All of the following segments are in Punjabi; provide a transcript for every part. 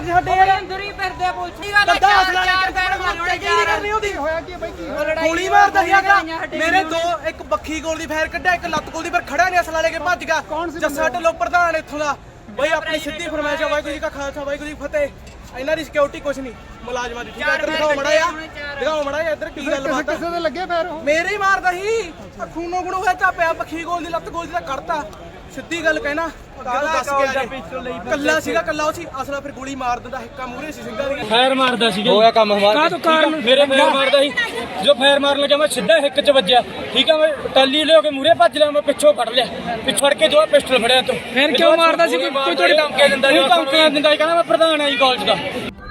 ਚਾਰਜ ਸਾਡੇ ਉਹ ਅੰਦਰ ਹੀ ਫਿਰਦੇ ਪੁਲਿਸ ਦੀ ਗੱਲ ਬੰਦਾ ਹਸਲਾ ਲੈ ਕੇ ਫੜ ਮਾਰ ਕੇ ਕੀ ਕਰਨੀ ਉਹਦੀ? ਹੋਇਆ ਕੀ ਬਾਈ ਕੀ? ਗੋਲੀ ਮਾਰਦਾ ਸੀਗਾ ਮੇਰੇ ਦੋ ਇੱਕ ਬੱਖੀ ਗੋਲ ਦੀ ਫਾਇਰ ਕੱਢਿਆ ਇੱਕ ਲੱਤ ਗੋਲ ਦੀ ਪਰ ਖੜਾ ਨਹੀਂ ਅਸਲਾ ਲੈ ਕੇ ਭੱਜ ਗਿਆ। ਜੱਸਾ ਢਿੱਲੋਂ ਪ੍ਰਧਾਨ ਇੱਥੋਂ ਦਾ। ਬਈ ਆਪਣੀ ਸਿੱਧੀ ਫਰਮਾਇਸ਼ ਆ ਵਾਹਿਗੁਰੂ ਜੀ ਕਾ ਖਾਲਸਾ ਵਾਹਿਗੁਰੂ ਜੀ ਕੀ ਫਤਿਹ। ਇਹਨਾਂ ਦੀ ਸਿਕਿਉਰਿਟੀ ਕੁਛ ਨਹੀਂ। ਮੁਲਾਜ਼ਮਾਂ ਦੀ ਠੀਕ ਹੈ ਇੱਧਰ ਦਿਖਾਓ ਮੜਾ ਆ ਦਿਖਾਓ ਮੜਾ ਆ ਇੱਧਰ ਕੀ ਗੱਲ ਬਾਤ ਕਿਸੇ ਦੇ ਲੱਗੇ ਪੈਰ ਉਹ? ਮੇਰੇ ਹੀ ਮਾਰਦਾ ਸੀ। ਖੂਨੋ ਗੁਣੋ ਹੋਇਆ ਚਾਪਿਆ ਬੱਖੀ ਗੋਲ ਦੀ ਲੱਤ ਗੋਲ ਦੀ ਤਾਂ ਕੱਢਤਾ। ਸਿੱਧੀ ਗੱਲ ਕਹਿਣਾ। ਅੱਗੇ ਦੱਸ ਗਿਆ ਕੱਲਾ ਸੀਗਾ ਕੱਲਾ ਉਹ ਸੀ। ਅਸਲਾ ਫਿਰ ਗੋਲੀ ਮਾਰ ਦਿੰਦਾ ਹਿੱਕਾ ਮੂਰੇ ਸੀ ਸਿੰਘਾਂ ਦੀ ਫਾਇਰ ਮਾਰਦਾ ਸੀਗਾ ਹੋਇਆ ਕੰਮ ਹਮਾਰਾ ਕਾਹ ਤੋਂ ਕਾਰਨ ਮੇਰੇ ਫਾਇਰ ਮਾਰਦਾ ਸੀ। ਜੋ ਫਾਇਰ ਮਾਰਨ ਲੱਗਿਆ ਮੈਂ ਸਿੱਧਾ ਹਿੱਕ 'ਚ ਵੱਜਿਆ। ਠੀਕ ਆ ਮੈਂ ਟੱਲੀ ਲਿਓ ਕੇ ਮੂਰੇ ਭੱਜ ਲਿਆ ਮੈਂ ਪਿੱਛੋਂ ਫੜ ਲਿਆ। ਪਿੱਛ ਫੜ ਕੇ ਦੋ ਪਿਸਟਲ ਫੜਿਆ ਤੂੰ। ਫਿਰ ਕਿਉਂ ਮਾਰਦਾ ਸੀ? ਕੋਈ ਕੋਈ ਤੁਹਾਡੀ ਧਮਕੀ ਦਿੰਦਾ ਸੀ ਧਮਕੀ ਦਿੰਦਾ ਸੀ ਕਹਿੰਦਾ ਮੈਂ ਪ੍ਰਧਾਨ ਆ ਜੀ ਕਾਲਜ ਦਾ।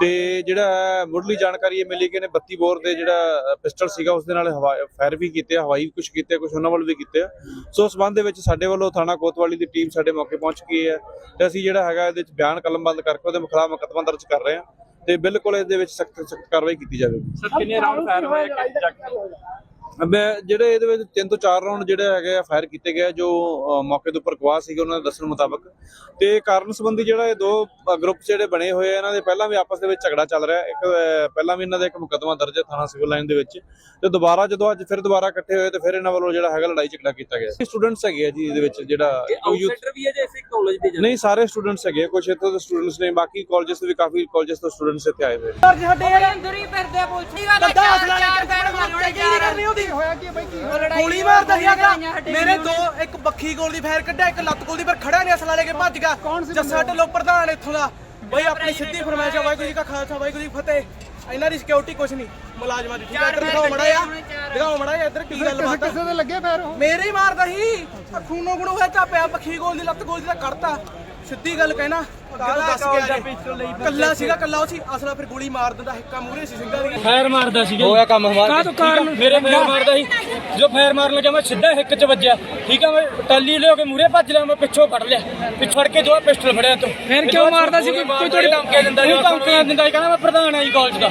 ਤੇ ਜਿਹੜਾ ਮੁੱਢਲੀ ਜਾਣਕਾਰੀ ਇਹ ਮਿਲੀ ਕਿ ਇਹਨੇ 32 ਬੋਰ ਦੇ ਜਿਹੜਾ ਪਿਸਟਲ ਸੀਗਾ ਉਸ ਦੇ ਨਾਲ ਫਾਇਰ ਵੀ ਕੀਤੇ ਆ, ਹਵਾਈ ਵੀ ਕੁਝ ਕੀਤੇ ਕੁਝ ਉਹਨਾਂ ਵੱਲ ਵੀ ਕੀਤੇ ਆ। ਸੋ ਉਸ ਸੰਬੰਧ ਦੇ ਵਿੱਚ ਸਾਡੇ ਵੱਲੋਂ ਥਾਣਾ ਕੋਤਵਾਲੀ ਦੀ ਟੀਮ ਸਾਡੇ ਮੌਕੇ ਪਹੁੰਚ ਗਈ ਹੈ ਤੇ ਅਸੀਂ ਜਿਹੜਾ ਹੈਗਾ ਇਹਦੇ ਵਿੱਚ ਬਿਆਨ ਕਲਮਬੰਦ ਕਰਕੇ ਉਹਦੇ ਖਿਲਾਫ ਮੁਕੱਦਮਾ ਦਰਜ ਕਰ ਰਹੇ ਹਾਂ ਤੇ ਬਿਲਕੁਲ ਇਸ ਦੇ ਵਿੱਚ ਸਖਤ ਸਖਤ ਕਾਰਵਾਈ ਕੀਤੀ ਜਾਵੇਗੀ ਸਰ ਕਿੰਨੇ ਰਾਉਂਡ ਫਾਇਰ ਹੋਏ ਮੈਂ ਜਿਹੜੇ ਇਹਦੇ ਵਿੱਚ ਤਿੰਨ ਤੋਂ ਚਾਰ ਰਾਉਂਡ ਜਿਹੜੇ ਹੈਗੇ ਆ ਫਾਇਰ ਕੀਤੇ ਗਏ ਜੋ ਮੌਕੇ ਦੇ ਉੱਪਰ ਗਵਾਹ ਸੀਗੇ ਉਹਨਾਂ ਦੇ ਦੱਸਣ ਮੁਤਾਬਕ। ਤੇ ਕਾਰਨ ਸੰਬੰਧੀ ਜਿਹੜਾ ਇਹ ਦੋ ਗਰੁੱਪ ਜਿਹੜੇ ਬਣੇ ਹੋਏ ਆ ਇਹਨਾਂ ਦੇ ਪਹਿਲਾਂ ਵੀ ਆਪਸ ਦੇ ਵਿੱਚ ਝਗੜਾ ਚੱਲ ਰਿਹਾ। ਇੱਕ ਪਹਿਲਾਂ ਵੀ ਇਹਨਾਂ ਦਾ ਇੱਕ ਮੁਕੱਦਮਾ ਦਰਜ ਹੈ ਥਾਣਾ ਸਿਵਲ ਲਾਈਨ ਦੇ ਵਿੱਚ। ਤੇ ਦੁਬਾਰਾ ਜਦੋਂ ਅੱਜ ਫਿਰ ਦੁਬਾਰਾ ਇਕੱਠੇ ਹੋਏ ਤੇ ਫਿਰ ਇਹਨਾਂ ਵੱਲੋਂ ਜਿਹੜਾ ਹੈਗਾ ਲੜਾਈ ਝਗੜਾ ਕੀਤਾ ਗਿਆ। ਸਟੂਡੈਂਟਸ ਹੈਗੇ ਆ ਜੀ ਇਹਦੇ ਵਿੱਚ ਜਿਹੜਾ youth- ਵੀ ਹੈ ਜੈਸੇ ਕਾਲਜ ਦੇ ਨਹੀਂ ਸਾਰੇ ਸਟੂਡੈਂਟਸ ਹੈਗੇ ਕੁਝ ਇੱਥੋਂ ਦੇ ਸਟੂਡੈਂਟਸ ਨੇ ਬਾਕੀ ਕਾਲਜਸ ਦੇ ਵੀ ਕਾਫੀ ਕਾਲਜਸ ਤੋਂ ਸਟੂਡੈਂਟਸ ਇੱਥੇ ਆਏ ਹੋਏ ਨੇ। ਸਾਡੇ ਅੰਦਰ ਹੀ ਫਿਰਦੇ ਆ ਪੁਲਿਸ ਦੀ ਗੱਲ ਬੰਦਾ ਹਸਲਾ ਲੈ ਉਹਦੀ ਹੋਇਆ ਕੀ ਬਾਈ ਕੀ ਗੋਲੀ ਮਾਰਦਾ ਸੀਗਾ। ਮੇਰੇ ਦੋ ਇੱਕ ਬੱਖੀ ਗੋਲ ਦੀ ਫਾਇਰ ਕੱਢਿਆ ਇੱਕ ਲੱਤ ਗੋਲ ਦੀ ਪਰ ਖੜਾ ਨਹੀਂ ਅਸਲਾ ਲੈ ਕੇ ਭੱਜ ਗਿਆ। ਜੱਸਾ ਢਿੱਲੋਂ ਪ੍ਰਧਾਨ ਇੱਥੋਂ ਦਾ। ਬਈ ਆਪਣੀ ਸਿੱਧੀ ਫਰਮਾਇਸ਼ ਆ ਵਾਹਿਗੁਰੂ ਜੀ ਕਾ ਖਾਲਸਾ ਵਾਹਿਗੁਰੂ ਜੀ ਫਤਿਹ। ਇਹਨਾਂ ਦੀ ਸਿਕਿਉਰਿਟੀ ਕੁਛ ਨਹੀਂ। ਮੁਲਾਜ਼ਮਾਂ ਦੀ ਠੀਕ ਹੈ ਇੱਧਰ ਦਿਖਾਓ ਮੜਾ ਆ ਦਿਖਾਓ ਮੜਾ ਆ ਇੱਧਰ ਕੀ ਗੱਲ ਬਾਤ ਕਿਸੇ ਦੇ ਲੱਗੇ ਪੈਰ ਉਹ। ਮੇਰੇ ਹੀ ਮਾਰਦਾ ਸੀ। ਖੂਨੋ ਗੁਣੋ ਹੋਇਆ ਚਾਪਿਆ ਬੱਖੀ ਗੋਲ ਦੀ ਲੱਤ ਗੋਲ ਦੀ ਤਾਂ ਕੱਢਤਾ। ਸਿੱਧੀ ਗੱਲ ਕਹਿਣਾ ਅੱਗੇ ਦੱਸ ਗਿਆ ਕੱਲਾ ਸੀਗਾ ਕੱਲਾ ਉਹ ਸੀ ਅਸਲਾ ਫਿਰ ਗੋਲੀ ਮਾਰ ਦਿੰਦਾ ਹਿੱਕਾ ਮੂਰੇ ਸੀ ਸਿੰਘਾਂ ਦੀ ਫਾਇਰ ਮਾਰਦਾ ਸੀਗਾ ਹੋਇਆ ਕੰਮ ਹਮਾਰਾ ਕਾਹ ਤੋਂ ਕਾਰਨ ਮੇਰੇ ਫਾਇਰ ਮਾਰਦਾ ਸੀ। ਜੋ ਫਾਇਰ ਮਾਰਨ ਲੱਗਿਆ ਮੈਂ ਸਿੱਧਾ ਹਿੱਕ 'ਚ ਵੱਜਿਆ। ਠੀਕ ਆ ਮੈਂ ਟੱਲੀ ਲਿਓ ਕੇ ਮੂਰੇ ਭੱਜ ਲਿਆ ਮੈਂ ਪਿੱਛੋਂ ਫੜ ਲਿਆ। ਪਿੱਛ ਫੜ ਕੇ ਪਿਸਟਲ ਫੜਿਆ ਤੂੰ। ਫਿਰ ਕਿਉਂ ਮਾਰਦਾ ਸੀ? ਕੋਈ ਕੋਈ ਤੁਹਾਡੀ ਧਮਕੀ ਦਿੰਦਾ ਸੀ ਧਮਕੀ ਦਿੰਦਾ ਸੀ ਕਹਿੰਦਾ ਮੈਂ ਪ੍ਰਧਾਨ ਆ ਜੀ ਕਾਲਜ ਦਾ।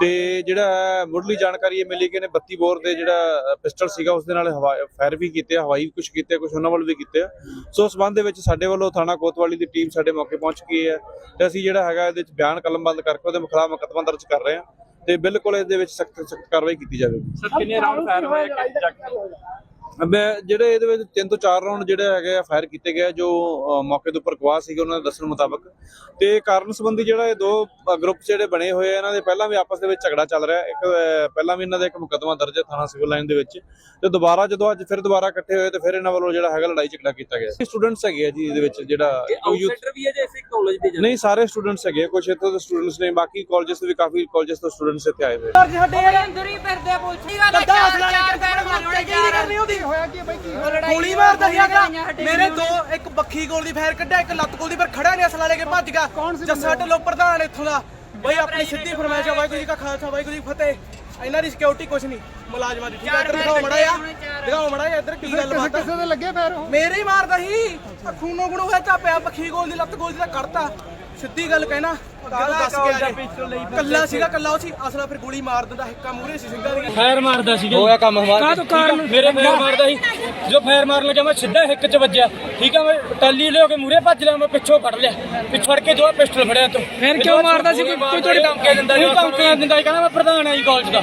ਤੇ ਜਿਹੜਾ ਮੁੱਢਲੀ ਜਾਣਕਾਰੀ ਇਹ ਮਿਲੀ ਕਿ ਇਹਨੇ 32 ਬੋਰ ਦੇ ਜਿਹੜਾ ਪਿਸਟਲ ਸੀਗਾ ਉਸ ਦੇ ਨਾਲ ਫਾਇਰ ਵੀ ਕੀਤੇ ਹਵਾਈ ਵੀ ਕੁਝ ਕੀਤੇ ਕੁਝ ਉਹਨਾਂ ਵੱਲ ਵੀ ਕੀਤੇ ਆ। ਸੋ ਉਸ ਸੰਬੰਧ ਦੇ ਵਿੱਚ ਸਾਡੇ ਵੱਲੋਂ ਥਾਣਾ ਕੋਤਵਾਲੀ ਦੀ ਟੀਮ ਸਾਡੇ ਮੌਕੇ ਪਹੁੰਚ ਗਈ ਹੈ ਤੇ ਅਸੀਂ ਜਿਹੜਾ ਹੈਗਾ ਇਹਦੇ ਵਿੱਚ ਬਿਆਨ ਕਲਮਬੰਦ ਕਰਕੇ ਉਹਦੇ ਖਿਲਾਫ ਮੁਕੱਦਮਾ ਦਰਜ ਕਰ ਰਹੇ ਹਾਂ ਤੇ ਬਿਲਕੁਲ ਇਸ ਦੇ ਵਿੱਚ ਸਖਤ ਸਖਤ ਕਾਰਵਾਈ ਕੀਤੀ ਜਾਵੇਗੀ ਸਰ, ਕਿੰਨੇ ਰਾਉਂਡ ਫਾਇਰ ਹੋਏ ਮੈਂ ਜਿਹੜੇ ਇਹਦੇ ਵਿੱਚ ਤਿੰਨ ਤੋਂ ਚਾਰ ਰਾਉਂਡ ਜਿਹੜੇ ਹੈਗੇ ਆ ਫਾਇਰ ਕੀਤੇ ਗਏ ਜੋ ਮੌਕੇ ਦੇ ਉੱਪਰ ਗਵਾਹ ਸੀਗੇ ਉਹਨਾਂ ਦੇ ਦੱਸਣ ਮੁਤਾਬਕ। ਤੇ ਕਾਰਨ ਸੰਬੰਧੀ ਜਿਹੜਾ ਇਹ ਦੋ ਗਰੁੱਪ ਜਿਹੜੇ ਬਣੇ ਹੋਏ ਆ ਇਹਨਾਂ ਦੇ ਪਹਿਲਾਂ ਵੀ ਆਪਸ ਦੇ ਵਿੱਚ ਝਗੜਾ ਚੱਲ ਰਿਹਾ। ਇੱਕ ਪਹਿਲਾਂ ਵੀ ਇਹਨਾਂ ਦਾ ਇੱਕ ਮੁਕੱਦਮਾ ਦਰਜ ਹੈ ਥਾਣਾ ਸਿਵਲ ਲਾਈਨ ਦੇ ਵਿੱਚ। ਤੇ ਦੁਬਾਰਾ ਜਦੋਂ ਅੱਜ ਫਿਰ ਦੁਬਾਰਾ ਇਕੱਠੇ ਹੋਏ ਤੇ ਫਿਰ ਇਹਨਾਂ ਵੱਲੋਂ ਜਿਹੜਾ ਹੈਗਾ ਲੜਾਈ ਝਗੜਾ ਕੀਤਾ ਗਿਆ। ਸਟੂਡੈਂਟਸ ਹੈਗੇ ਆ ਜੀ ਇਹਦੇ ਵਿੱਚ ਜਿਹੜਾ ਕੋਈ youth- ਵੀ ਹੈ ਜੈਸੇ ਕਾਲਜ ਦੇ ਨਹੀਂ ਸਾਰੇ ਸਟੂਡੈਂਟਸ ਹੈਗੇ ਕੁਝ ਇੱਥੋਂ ਦੇ ਸਟੂਡੈਂਟਸ ਨੇ ਬਾਕੀ ਕਾਲਜਸ ਦੇ ਵੀ ਕਾਫੀ ਕਾਲਜਸ ਤੋਂ ਸਟੂਡੈਂਟਸ ਇੱਥੇ ਆਏ ਹੋਏ ਸਾਡੇ ਅੰਦਰ ਹੀ ਫਿਰਦੇ ਆ ਪੁਲਿਸ ਦੀ ਗੱਲ ਬੰਦਾ ਹਸਲਾ ਲੈ ਕੇ ਫੜ ਮਾਰ ਕੇ ਹੋਇਆ ਕੀ ਬਾਈ ਕੀ ਗੋਲੀ ਮਾਰਦਾ ਸੀਗਾ। ਮੇਰੇ ਦੋ ਇੱਕ ਬੱਖੀ ਗੋਲ ਦੀ ਫਾਇਰ ਕੱਢਿਆ ਇੱਕ ਲੱਤ ਗੋਲ ਦੀ ਪਰ ਖੜਾ ਨਹੀਂ ਅਸਲਾ ਲੈ ਕੇ ਭੱਜ ਗਿਆ। ਜੱਸਾ ਢਿੱਲੋਂ ਪ੍ਰਧਾਨ ਇੱਥੋਂ ਦਾ। ਬਈ ਆਪਣੀ ਸਿੱਧੀ ਫਰਮਾਇਸ਼ ਆ ਵਾਹਿਗੁਰੂ ਜੀ ਕਾ ਖਾਲਸਾ ਵਾਹਿਗੁਰੂ ਜੀ ਫਤਿਹ। ਇਹਨਾਂ ਦੀ ਸਿਕਿਉਰਿਟੀ ਕੁਛ ਨਹੀਂ। ਮੁਲਾਜ਼ਮਾਂ ਦੀ ਠੀਕ ਹੈ ਇੱਧਰ ਦਿਖਾਓ ਮੜਾ ਆ ਦਿਖਾਓ ਮੜਾ ਆ ਇੱਧਰ ਕੀ ਗੱਲ ਬਾਤ ਕਿਸੇ ਦੇ ਲੱਗੇ ਪੈਰ ਉਹ। ਮੇਰੇ ਹੀ ਮਾਰਦਾ ਸੀ। ਆ ਖੂਨੋ ਗੁਣੋ ਹੋਇਆ ਚਾਪਿਆ ਬੱਖੀ ਗੋਲ ਦੀ ਲੱਤ ਗੋਲ ਦੀ ਤਾਂ ਕੱਢਤਾ। ਸਿੱਧੀ ਗੱਲ ਕਹਿਣਾ। ਅੱਗੇ ਦੱਸ ਗਿਆ ਕੱਲਾ ਸੀਗਾ ਕੱਲਾ ਉਹ ਸੀ ਅਸਲਾ ਫਿਰ ਗੋਲੀ ਮਾਰ ਦਿੰਦਾ ਹਿੱਕਾ ਮੂਰੇ ਸੀ ਸਿੰਘਾਂ ਦੀ ਫਾਇਰ ਮਾਰਦਾ ਸੀਗਾ ਹੋਇਆ ਕੰਮ ਹਮਾਰਾ ਕਾਹ ਤੋਂ ਕਾਰਨ ਮੇਰੇ ਫਾਇਰ ਮਾਰਦਾ ਸੀ। ਜੋ ਫਾਇਰ ਮਾਰਨ ਲੱਗਿਆ ਮੈਂ ਸਿੱਧਾ ਹਿੱਕ 'ਚ ਵੱਜਿਆ। ਠੀਕ ਆ ਮੈਂ ਟੱਲੀ ਲਿਓ ਕੇ ਮੂਰੇ ਭੱਜ ਲਿਆ ਮੈਂ ਪਿੱਛੋਂ ਫੜ ਲਿਆ। ਪਿੱਛ ਫੜ ਕੇ ਦੋ ਪਿਸਟਲ ਫੜਿਆ ਤੂੰ। ਫਿਰ ਕਿਉਂ ਮਾਰਦਾ ਸੀ ਕੋਈ ਕੋਈ ਤੁਹਾਡੀ ਧਮਕੀ ਦਿੰਦਾ ਸੀ ਧਮਕੀ ਦਿੰਦਾ ਸੀ ਕਹਿੰਦਾ ਮੈਂ ਪ੍ਰਧਾਨ ਆ ਜੀ ਕਾਲਜ ਦਾ।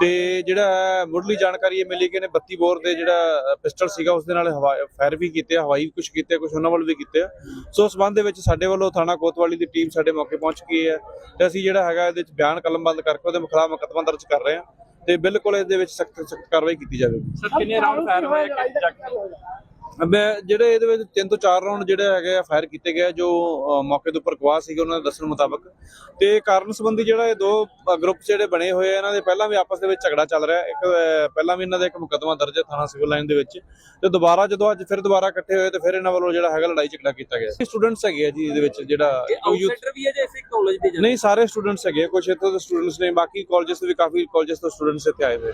ਤੇ ਜਿਹੜਾ ਹੈ, ਮੁੱਢਲੀ ਜਾਣਕਾਰੀ ਇਹ ਮਿਲੀ ਕਿ ਇਹਨੇ 32 ਬੋਰ ਦੇ ਜਿਹੜਾ ਪਿਸਟਲ ਸੀਗਾ ਉਸ ਦੇ ਨਾਲ ਫਾਇਰ ਵੀ ਕੀਤੇ ਆ, ਹਵਾਈ ਕੁਝ ਕੀਤੇ ਕੁਝ ਉਹਨਾਂ ਵੱਲ ਵੀ ਕੀਤੇ ਆ। ਸੋ ਉਸ ਸੰਬੰਧ ਦੇ ਵਿੱਚ ਸਾਡੇ ਵੱਲੋਂ ਥਾਣਾ ਕੋਤਵਾਲੀ ਦੀ ਟੀਮ ਸਾਡੇ ਮੌਕੇ ਪਹੁੰਚ ਗਈ ਹੈ ਤੇ ਅਸੀਂ ਜਿਹੜਾ ਹੈਗਾ ਇਹਦੇ ਵਿੱਚ ਬਿਆਨ ਕਲਮਬੰਦ ਕਰਕੇ ਉਹਦੇ ਖਿਲਾਫ ਮੁਕੱਦਮਾ ਦਰਜ ਕਰ ਰਹੇ ਹਾਂ ਤੇ ਬਿਲਕੁਲ ਇਹਦੇ ਵਿੱਚ ਸਖਤ ਸਖਤ ਕਾਰਵਾਈ ਕੀਤੀ ਜਾਵੇਗੀ। ਸਰ ਕਿੰਨੇ ਰਾਉਂਡ ਫਾਇਰ ਹੋਏ ਮੈਂ ਜਿਹੜੇ ਇਹਦੇ ਵਿੱਚ ਤਿੰਨ ਤੋਂ ਚਾਰ ਰਾਉਂਡ ਜਿਹੜੇ ਹੈਗੇ ਆ ਫਾਇਰ ਕੀਤੇ ਗਏ ਜੋ ਮੌਕੇ ਦੇ ਉੱਪਰ ਗਵਾਹ ਸੀਗੇ ਉਹਨਾਂ ਦੇ ਦੱਸਣ ਮੁਤਾਬਕ। ਤੇ ਕਾਰਨ ਸੰਬੰਧੀ ਜਿਹੜਾ ਇਹ ਦੋ ਗਰੁੱਪ ਜਿਹੜੇ ਬਣੇ ਹੋਏ ਆ ਇਹਨਾਂ ਦੇ ਪਹਿਲਾਂ ਵੀ ਆਪਸ ਦੇ ਵਿੱਚ ਝਗੜਾ ਚੱਲ ਰਿਹਾ। ਇੱਕ ਪਹਿਲਾਂ ਵੀ ਇਹਨਾਂ ਦਾ ਇੱਕ ਮੁਕੱਦਮਾ ਦਰਜ ਹੈ ਥਾਣਾ ਸਿਵਲ ਲਾਈਨ ਦੇ ਵਿੱਚ। ਤੇ ਦੁਬਾਰਾ ਜਦੋਂ ਅੱਜ ਫਿਰ ਦੁਬਾਰਾ ਇਕੱਠੇ ਹੋਏ ਤੇ ਫਿਰ ਇਹਨਾਂ ਵੱਲੋਂ ਜਿਹੜਾ ਹੈਗਾ ਲੜਾਈ ਝਗੜਾ ਕੀਤਾ ਗਿਆ। ਸਟੂਡੈਂਟਸ ਹੈਗੇ ਆ ਜੀ ਇਹਦੇ ਵਿੱਚ ਜਿਹੜਾ ਆਊਟਸਾਈਡਰ ਵੀ ਹੈ ਜੇ ਇਸੇ ਕਾਲਜ ਦੇ ਨਹੀਂ ਸਾਰੇ ਸਟੂਡੈਂਟਸ ਹੈਗੇ ਕੁਝ ਇੱਥੋਂ ਦੇ ਸਟੂਡੈਂਟਸ ਨੇ ਬਾਕੀ ਕਾਲਜਸ ਦੇ ਵੀ ਕਾਫੀ ਕਾਲਜਸ ਤੋਂ ਸਟੂਡੈਂਟਸ ਇੱਥੇ ਆਏ ਹੋਏ